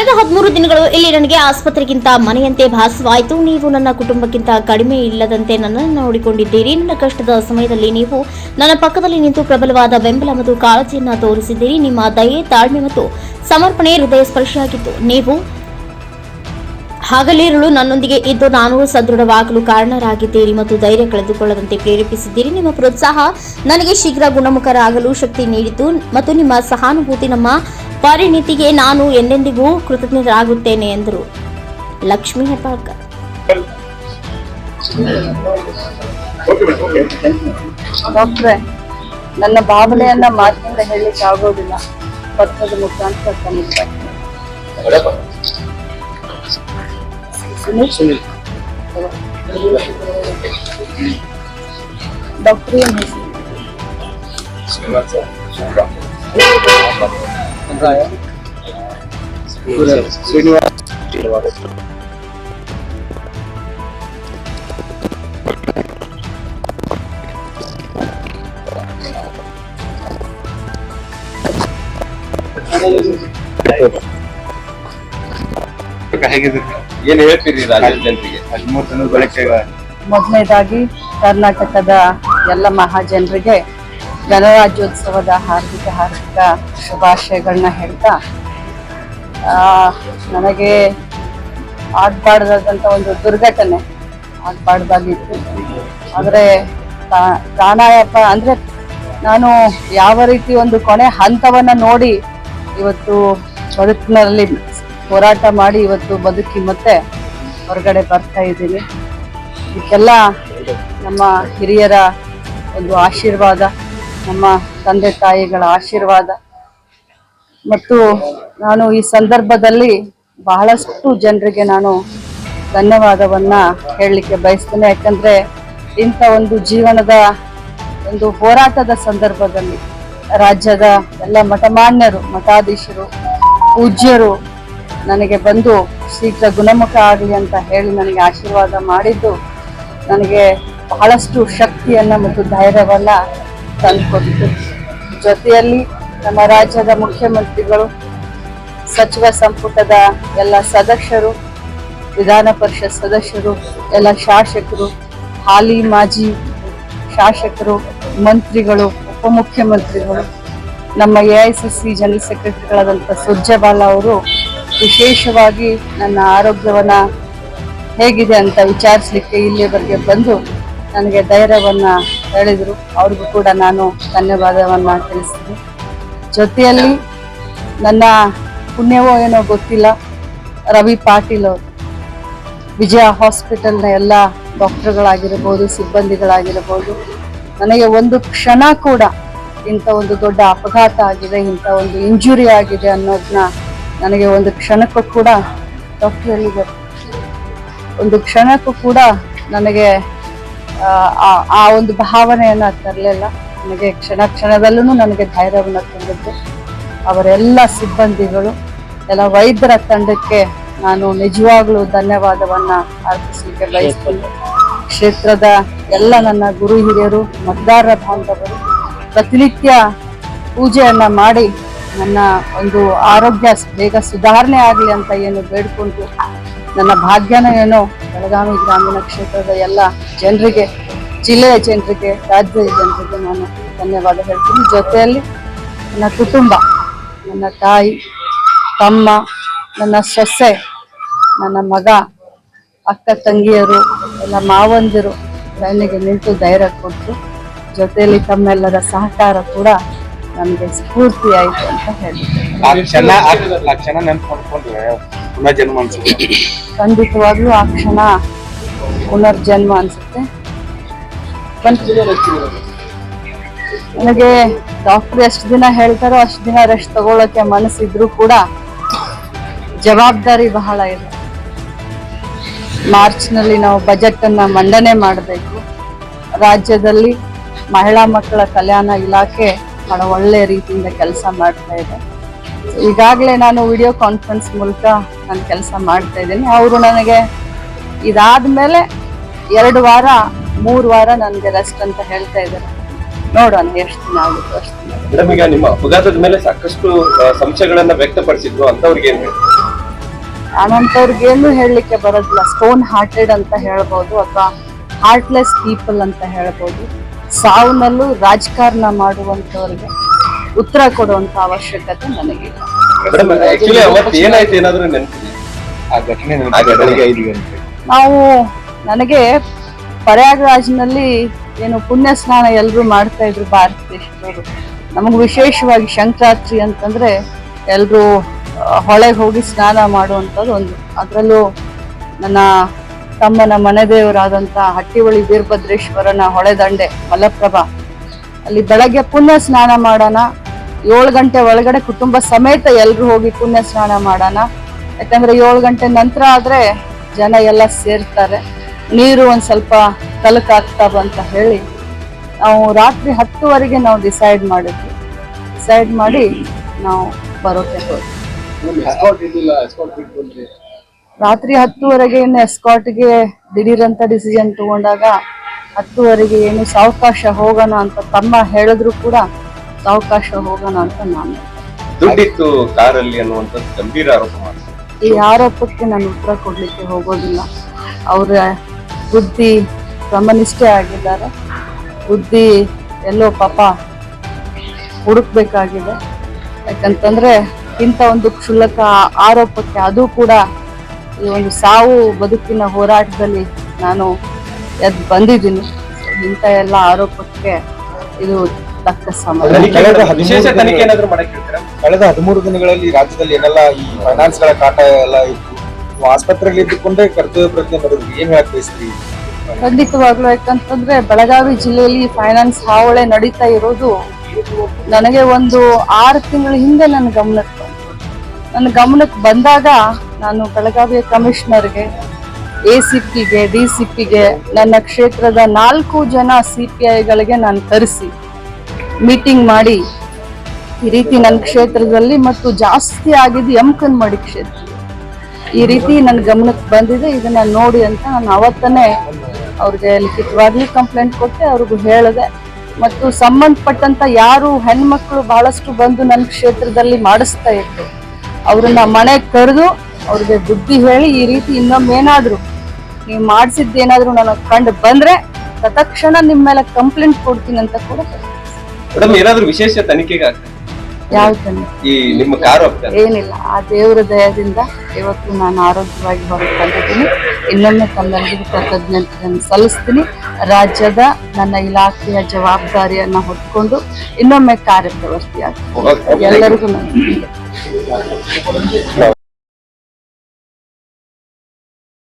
ಕಳೆದ ಹದಿಮೂರು ದಿನಗಳು ಇಲ್ಲಿ ನನಗೆ ಆಸ್ಪತ್ರೆಗಿಂತ ಮನೆಯಂತೆ ಭಾಸವಾಯಿತು. ನೀವು ನನ್ನ ಕುಟುಂಬಕ್ಕಿಂತ ಕಡಿಮೆ ಇಲ್ಲದಂತೆ ನನ್ನನ್ನು ನೋಡಿಕೊಂಡಿದ್ದೀರಿ. ನನ್ನ ಕಷ್ಟದ ಸಮಯದಲ್ಲಿ ನೀವು ನನ್ನ ಪಕ್ಕದಲ್ಲಿ ನಿಂತು ಪ್ರಬಲವಾದ ಬೆಂಬಲ ಮತ್ತು ಕಾಳಜಿಯನ್ನು ತೋರಿಸಿದ್ದೀರಿ. ನಿಮ್ಮ ದಯೆ, ತಾಳ್ಮೆ ಮತ್ತು ಸಮರ್ಪಣೆ ಹೃದಯ ಸ್ಪರ್ಶಿಯಾಗಿತ್ತು. ನೀವು ಹಗಲಿರುಳು ನನ್ನೊಂದಿಗೆ ಇದ್ದು ನಾನು ಸದೃಢವಾಗಲು ಕಾರಣರಾಗಿದ್ದೀರಿ ಮತ್ತು ಧೈರ್ಯ ಕಳೆದುಕೊಳ್ಳದಂತೆ ಪ್ರೇರೇಪಿಸಿದ್ದೀರಿ. ನಿಮ್ಮ ಪ್ರೋತ್ಸಾಹ ನನಗೆ ಶೀಘ್ರ ಗುಣಮುಖರಾಗಲು ಶಕ್ತಿ ನೀಡಿತು ಮತ್ತು ನಿಮ್ಮ ಸಹಾನುಭೂತಿ ನಮ್ಮ ಪರಿಣಿತಿಗೆ ನಾನು ಎಂದೆಂದಿಗೂ ಕೃತಜ್ಞರಾಗುತ್ತೇನೆ ಎಂದರು. ಲಕ್ಷ್ಮೀ ಹೆಬ್ಬಾಳ್ಕರ್ ಡಾಕ್ಟ್ರೆ, ನನ್ನ ಭಾವನೆಯನ್ನ ಮಾತಿನಿಂದ ಹೇಳಲಿಕ್ಕೆ ಆಗೋದಿಲ್ಲ. ಪತ್ರದ ಮುಖಾಂತರ ಡಾಕ್ಟರ್ ಏನ್ ಹೆಸರು ಹೇಗಿದೆ ಏನ್ ಹೇಳ್ತೀರಿ ರಾಜ್ಯದ ಜನರಿಗೆ ಹದಿಮೂರು ದಿನದ ಬಳಿಕ ಮೊದಲನೇದಾಗಿ ಕರ್ನಾಟಕದ ಎಲ್ಲ ಮಹಾಜನರಿಗೆ ಗಣರಾಜ್ಯೋತ್ಸವದ ಹಾರ್ದಿಕ ಹಾರ್ದಿಕ ಶುಭಾಶಯಗಳನ್ನ ಹೇಳ್ತಾ ನನಗೆ ಆಗ್ಬಾರ್ದಾದಂಥ ಒಂದು ದುರ್ಘಟನೆ ಆಗ್ಬಾರ್ದಾಗಿತ್ತು ಆದರೆ ಪ್ರಾಣಾಯಾಮ ಅಂದರೆ ನಾನು ಯಾವ ರೀತಿ ಒಂದು ಕೊನೆ ಹಂತವನ್ನು ನೋಡಿ ಇವತ್ತು ಬದುಕಿನಲ್ಲಿ ಹೋರಾಟ ಮಾಡಿ ಇವತ್ತು ಬದುಕಿ ಮತ್ತೆ ಹೊರಗಡೆ ಬರ್ತಾ ಇದ್ದೀನಿ. ಇದಕ್ಕೆಲ್ಲ ನಮ್ಮ ಹಿರಿಯರ ಒಂದು ಆಶೀರ್ವಾದ. ನಮ್ಮ ತಂದೆ ತಾಯಿಗಳ ಆಶೀರ್ವಾದ. ಮತ್ತು ನಾನು ಈ ಸಂದರ್ಭದಲ್ಲಿ ಬಹಳಷ್ಟು ಜನರಿಗೆ ನಾನು ಧನ್ಯವಾದವನ್ನ ಹೇಳಲಿಕ್ಕೆ ಬಯಸ್ತೇನೆ. ಯಾಕಂದ್ರೆ ಇಂಥ ಒಂದು ಜೀವನದ ಒಂದು ಹೋರಾಟದ ಸಂದರ್ಭದಲ್ಲಿ ರಾಜ್ಯದ ಎಲ್ಲ ಮಠಮಾನ್ಯರು, ಮಠಾಧೀಶರು, ಪೂಜ್ಯರು ನನಗೆ ಬಂದು ಶೀಘ್ರ ಗುಣಮುಖ ಆಗಲಿ ಅಂತ ಹೇಳಿ ನನಗೆ ಆಶೀರ್ವಾದ ಮಾಡಿದ್ದು, ನನಗೆ ಬಹಳಷ್ಟು ಶಕ್ತಿಯನ್ನು ಮತ್ತು ಧೈರ್ಯವನ್ನ ತಂದುಕೊಟ್ಟಿತು ಜೊತೆಯಲ್ಲಿ ನಮ್ಮ ರಾಜ್ಯದ ಮುಖ್ಯಮಂತ್ರಿಗಳು, ಸಚಿವ ಸಂಪುಟದ ಎಲ್ಲ ಸದಸ್ಯರು, ವಿಧಾನ ಪರಿಷತ್ ಸದಸ್ಯರು, ಎಲ್ಲ ಶಾಸಕರು, ಹಾಲಿ ಮಾಜಿ ಶಾಸಕರು, ಮಂತ್ರಿಗಳು, ಉಪಮುಖ್ಯಮಂತ್ರಿಗಳು, ನಮ್ಮ A I C C general ಸೆಕ್ರೆಟರಿಗಳಾದಂಥ Surjewala ಅವರು ವಿಶೇಷವಾಗಿ ನನ್ನ ಆರೋಗ್ಯವನ್ನು ಹೇಗಿದೆ ಅಂತ ವಿಚಾರಿಸಲಿಕ್ಕೆ ಇಲ್ಲಿವರೆಗೆ ಬಂದು ನನಗೆ ಧೈರ್ಯವನ್ನ ಹೇಳಿದರು. ಅವ್ರಿಗೂ ಕೂಡ ನಾನು ಧನ್ಯವಾದವನ್ನ ತಿಳಿಸ್ತೀನಿ. ಜೊತೆಯಲ್ಲಿ ನನ್ನ ಪುಣ್ಯವೋ ಏನೋ ಗೊತ್ತಿಲ್ಲ. ರವಿ ಪಾಟೀಲ್ ಅವರು. ವಿಜಯ ಹಾಸ್ಪಿಟಲ್ನ ಎಲ್ಲ ಡಾಕ್ಟರ್ಗಳಾಗಿರ್ಬೋದು, ಸಿಬ್ಬಂದಿಗಳಾಗಿರ್ಬೋದು. ನನಗೆ ಒಂದು ಕ್ಷಣ ಕೂಡ ಇಂಥ ಒಂದು ದೊಡ್ಡ ಅಪಘಾತ ಆಗಿದೆ, ಇಂಥ ಒಂದು ಇಂಜುರಿ ಆಗಿದೆ ಅನ್ನೋದನ್ನ ನನಗೆ ಒಂದು ಕ್ಷಣಕ್ಕೂ ಕೂಡ ಡಾಕ್ಟರ್ ಒಂದು ಕ್ಷಣಕ್ಕೂ ಕೂಡ ನನಗೆ ಆ, ಒಂದು ಭಾವನೆಯನ್ನು ತರಲಿಲ್ಲ. ನನಗೆ ಕ್ಷಣ ಕ್ಷಣದಲ್ಲೂ ನನಗೆ ಧೈರ್ಯವನ್ನು ತುಂಬಿದ್ದು ಅವರೆಲ್ಲ ಸಿಬ್ಬಂದಿಗಳು ಎಲ್ಲ ವೈದ್ಯರ ತಂಡಕ್ಕೆ ನಾನು ನಿಜವಾಗ್ಲೂ ಧನ್ಯವಾದವನ್ನು ಅರ್ಪಿಸಲಿಕ್ಕೆ ಬಯಸ್ತೇನೆ. ಕ್ಷೇತ್ರದ ಎಲ್ಲ ನನ್ನ ಗುರು ಹಿರಿಯರು ಮತದಾರರ ಬಾಂಧವರು ಪ್ರತಿನಿತ್ಯ ಪೂಜೆಯನ್ನು ಮಾಡಿ ನನ್ನ ಒಂದು ಆರೋಗ್ಯ ಬೇಗ ಸುಧಾರಣೆ ಆಗಲಿ ಅಂತ ಏನು ಬೇಡ್ಕೊಂಡು ನನ್ನ ಭಾಗ್ಯನ ಏನೋ? ಬೆಳಗಾವಿ ಗ್ರಾಮೀಣ ಕ್ಷೇತ್ರದ ಎಲ್ಲ ಜನರಿಗೆ ಜಿಲ್ಲೆಯ ಜನರಿಗೆ ರಾಜ್ಯದ ಜನರಿಗೆ ನಾನು ಧನ್ಯವಾದ ಹೇಳ್ತೀನಿ. ಜೊತೆಯಲ್ಲಿ ನನ್ನ ಕುಟುಂಬ, ನನ್ನ ತಾಯಿ, ತಮ್ಮ, ನನ್ನ ಸೊಸೆ, ನನ್ನ ಮಗ, ಅಕ್ಕ ತಂಗಿಯರು, ಎಲ್ಲ ಮಾವಂದಿರು ಬೆನ್ನಿಗೆ ನಿಂತು ಧೈರ್ಯ ಕೊಟ್ಟರು ಜೊತೆಯಲ್ಲಿ ತಮ್ಮೆಲ್ಲರ ಸಹಕಾರ ಕೂಡ ನನಗೆ ಸ್ಫೂರ್ತಿ ಆಯ್ತು ಅಂತ ಹೇಳ್ತೀನಿ ಆ ಕ್ಷಣ ಆ- ಕ್ಷಣ ನೆನ್ಪು ಮಾಡ್ಕೊಂಡ್ರೆ ಪುನಃ ಜನ್ಮ ಅನ್ಸುತ್ತೆ. ಖಂಡಿತವಾಗ್ಲೂ ಆ ಕ್ಷಣ ಪುನರ್ಜನ್ಮ ಅನ್ಸುತ್ತೆ. ನನಗೆ ಡಾಕ್ಟರ್ ಎಷ್ಟು ದಿನ ಹೇಳ್ತಾರೋ ಅಷ್ಟು ದಿನ ರೆಸ್ಟ್ ತಗೊಳ್ಳೋಕೆ ಮನಸ್ಸಿದ್ರು ಕೂಡ ಜವಾಬ್ದಾರಿ ಬಹಳ ಇದೆ. ಮಾರ್ಚ್ನಲ್ಲಿ ನಾವು ಬಜೆಟ್ ಅನ್ನ ಮಂಡನೆ ಮಾಡಬೇಕು. ರಾಜ್ಯದಲ್ಲಿ ಮಹಿಳಾ ಮಕ್ಕಳ ಕಲ್ಯಾಣ ಇಲಾಖೆ ಬಹಳ ಒಳ್ಳೆ ರೀತಿಯಿಂದ ಕೆಲಸ ಮಾಡ್ತಾ ಇದೆ. ಈಗಾಗಲೇ ನಾನು ವಿಡಿಯೋ ಕಾನ್ಫರೆನ್ಸ್ ಮೂಲಕ ನಾನು ಕೆಲಸ ಮಾಡ್ತಾ ಇದ್ದೀನಿ. ಅವರು ನನಗೆ ಇದಾದ ಮೇಲೆ ಎರಡು ವಾರ ಮೂರು ವಾರ ನನಗೆ ರೆಸ್ಟ್ ಅಂತ ಹೇಳ್ತಾ ಇದ್ದಾರೆ. ನೋಡೋಣ ಎಷ್ಟು ದಿನ ಆಗುತ್ತೋ ಅಷ್ಟು ಅನಂತವ್ರಿಗೇನು ಈಗ ನಿಮ್ಮ ಅಪಘಾತದ ಮೇಲೆ ಸಾಕಷ್ಟು ಸಂಶಯಗಳನ್ನ ವ್ಯಕ್ತಪಡಿಸಿದ್ರು ಅಂತವ್ರಿಗೆ? ನಾನಂತವ್ರಿಗೇನು ಹೇಳಲಿಕ್ಕೆ ಬರೋದಿಲ್ಲ. ಸ್ಟೋನ್ ಹಾರ್ಟೆಡ್ ಅಂತ ಹೇಳ್ಬೋದು ಅಥವಾ ಹಾರ್ಟ್ಲೆಸ್ ಪೀಪಲ್ ಅಂತ ಹೇಳ್ಬೋದು. ಸಾವನ್ನಲ್ಲೂ ರಾಜಕಾರಣ ಮಾಡುವಂತವರಿಗೆ ಉತ್ತರ ಕೊಡುವಂತ ಅವಶ್ಯಕತೆ ನನಗಿಲ್ಲ ಗಂಟೆ. ನಾವು ನನಗೆ ಪ್ರಯಾಗ್ರಾಜ್ನಲ್ಲಿ ಏನು ಪುಣ್ಯ ಸ್ನಾನ ಎಲ್ಲರೂ ಮಾಡ್ತಾ ಇದ್ರು ಭಾರತ ದೇಶದವರು. ನಮಗೆ ವಿಶೇಷವಾಗಿ ಸಂಕ್ರಾಂತಿ ಅಂತಂದ್ರೆ ಎಲ್ಲರೂ ಹೊಳೆಗೆ ಹೋಗಿ ಸ್ನಾನ ಮಾಡುವಂಥದ್ದು ಒಂದು. ಅದರಲ್ಲೂ ನನ್ನ ತಮ್ಮನ ಮನೆ ದೇವರಾದಂಥ ಹಟ್ಟಿಹೊಳಿ ವೀರಭದ್ರೇಶ್ವರನ ಹೊಳೆದಂಡೆ ಮಲಪ್ರಭಾ. ಅಲ್ಲಿ ಬೆಳಗ್ಗೆ ಪುಣ್ಯ ಸ್ನಾನ ಮಾಡೋಣ. ಏಳು ಗಂಟೆ ಒಳಗಡೆ ಕುಟುಂಬ ಸಮೇತ ಎಲ್ರು ಹೋಗಿ ಪುಣ್ಯ ಸ್ನಾನ ಮಾಡೋಣ. ಯಾಕಂದ್ರೆ ಏಳು ಗಂಟೆ ನಂತರ ಆದ್ರೆ ಜನ ಎಲ್ಲ ಸೇರ್ತಾರೆ. ನೀರು ಒಂದ್ ಸ್ವಲ್ಪ ತಲುಕಾಗ್ತಾವ ಅಂತ ಹೇಳಿ ನಾವು ರಾತ್ರಿ ಹತ್ತುವರೆಗೆ ನಾವು ಡಿಸೈಡ್ ಮಾಡಿದ್ವಿ. ಡಿಸೈಡ್ ಮಾಡಿ ನಾವು ಬರೋಕೆ ಹೋದ್ವಿ ರಾತ್ರಿ ಹತ್ತುವರೆಗೆ ಇನ್ನು ಎಸ್ಕಾಟ್ಗೆ ದಿಢೀರಂತ ಡಿಸಿಷನ್ ತಗೊಂಡಾಗ ಹತ್ತುವರೆಗೆ ಏನು ಸಾವಕಾಶ ಹೋಗೋಣ ಅಂತ ತಮ್ಮ ಹೇಳಿದ್ರು ಕೂಡ ಸಾವಕಾಶ ಹೋಗೋಣ ಅಂತ ನಾನು. ದುಡ್ಡಿತ್ತು ಕಾರಲ್ಲಿ ಅನ್ನುವಂಥದ್ದು ಗಂಭೀರ ಆರೋಪ ಮಾಡ್ತಾರೆ ಈ ಆರೋಪಕ್ಕೆ ನಾನು ಉತ್ತರ ಕೊಡ್ಲಿಕ್ಕೆ ಹೋಗೋದಿಲ್ಲ. ಅವರ ಬುದ್ಧಿ ಕ್ರಮನಿಷ್ಠೆ ಆಗಿದ್ದಾರೆ. ಬುದ್ಧಿ ಎಲ್ಲೋ ಪಾಪ ಹುಡುಕ್ಬೇಕಾಗಿದೆ. ಯಾಕಂತಂದ್ರೆ ಇಂಥ ಒಂದು ಕ್ಷುಲ್ಲಕ ಆರೋಪಕ್ಕೆ ಅದು ಕೂಡ ಈ ಒಂದು ಸಾವು ಬದುಕಿನ ಹೋರಾಟದಲ್ಲಿ ನಾನು ಎದ್ದು ಬಂದಿದ್ದೀನಿ. ಇಂಥ ಎಲ್ಲ ಆರೋಪಕ್ಕೆ ಇದು ತಕ್ಕ ಕಳೆದ ಹದಿಮೂರು ದಿನಗಳಲ್ಲಿ ರಾಜ್ಯದಲ್ಲಿ ಏನೆಲ್ಲ ಈ ಫೈನಾನ್ಸ್ಗಳ ಕಾಟ ಎಲ್ಲ ಇತ್ತು? ಆಸ್ಪತ್ರೆಯಲ್ಲಿ ಇದ್ದುಕೊಂಡೇ ಕರ್ತವ್ಯ ಪ್ರಜ್ಞೆ ಬರೋದು ಏನ್ ಹೇಳಕ್ ಬಯಸ್ತೀರಿ? ಖಂಡಿತವಾಗ್ಲೂ ಯಾಕಂತಂದ್ರೆ ಬೆಳಗಾವಿ ಜಿಲ್ಲೆಯಲ್ಲಿ ಫೈನಾನ್ಸ್ ಹಾವಳೆ ನಡೀತಾ ಇರೋದು ನನಗೆ ಒಂದು ಆರು ತಿಂಗಳ ಹಿಂದೆ ನನ್ನ ಗಮನಕ್ಕೆ ಬಂತು. ನನ್ನ ಗಮನಕ್ಕೆ ಬಂದಾಗ ನಾನು ಬೆಳಗಾವಿಯ ಕಮಿಷನರ್ಗೆ ಎ ಸಿ ಪಿಗೆ ಡಿ ಸಿ ಪಿಗೆ ನನ್ನ ಕ್ಷೇತ್ರದ ನಾಲ್ಕು ಜನ ಸಿ ಪಿ ಐಗಳಿಗೆ ನಾನು ತರಿಸಿ ಮೀಟಿಂಗ್ ಮಾಡಿ, ಈ ರೀತಿ ನನ್ನ ಕ್ಷೇತ್ರದಲ್ಲಿ ಮತ್ತು ಜಾಸ್ತಿ ಆಗಿದ್ದು ಯಮಕನ್ಮಡಿ ಕ್ಷೇತ್ರ. ಈ ರೀತಿ ನನ್ನ ಗಮನಕ್ಕೆ ಬಂದಿದೆ, ಇದನ್ನ ನೋಡಿ ಅಂತ ನಾನು ಅವತ್ತನೇ ಅವ್ರಿಗೆ ಲಿಖಿತವಾಗ್ಲಿ ಕಂಪ್ಲೇಂಟ್ ಕೊಟ್ಟೆ, ಅವ್ರಿಗೂ ಹೇಳಿದೆ ಮತ್ತು ಸಂಬಂಧಪಟ್ಟಂತ ಯಾರು ಹೆಣ್ಮಕ್ಳು ಬಹಳಷ್ಟು ಬಂದು ನನ್ನ ಕ್ಷೇತ್ರದಲ್ಲಿ ಮಾಡಿಸ್ತಾ ಇತ್ತು ಅವ್ರನ್ನ ಮನೆಗೆ ಕರೆದು ಅವ್ರಿಗೆ ಬುದ್ಧಿ ಹೇಳಿ ಈ ರೀತಿ ಇನ್ನೊಮ್ಮೆ ಏನಾದ್ರು ನೀವು ಮಾಡಿಸಿದ್ದೇನಾದ್ರೂ ನನಗೆ ಕಂಡು ಬಂದ್ರೆ ತತ್ಕ್ಷಣ ನಿಮ್ಮ ಮೇಲೆ ಕಂಪ್ಲೇಂಟ್ ಕೊಡ್ತೀನಿ ಅಂತ ಕೂಡ ಮೇಡಮ್ ಏನಾದ್ರು ವಿಶೇಷ ತನಿಖೆಗೆ ಯಾವ ಈ ನಿಮ್ಮ ಕಾರು ಏನಿಲ್ಲ ಆ ದೇವರ ದಯದಿಂದ ಇವತ್ತು ನಾನು ಆರೋಗ್ಯವಾಗಿ ಹೊರಗೆ ಬಂದಿದ್ದೀನಿ ಇನ್ನೊಮ್ಮೆ ತಮ್ಮೆಲ್ಲರಿಗೂ ಕೃತಜ್ಞತೆಯನ್ನು ಸಲ್ಲಿಸ್ತೀನಿ. ರಾಜ್ಯದ ನನ್ನ ಇಲಾಖೆಯ ಜವಾಬ್ದಾರಿಯನ್ನ ಹೊತ್ಕೊಂಡು ಇನ್ನೊಮ್ಮೆ ಕಾರ್ಯಪ್ರವೃತ್ತಿಯಾಗ್ತೀನಿ. ಎಲ್ಲರಿಗೂ ನಾನು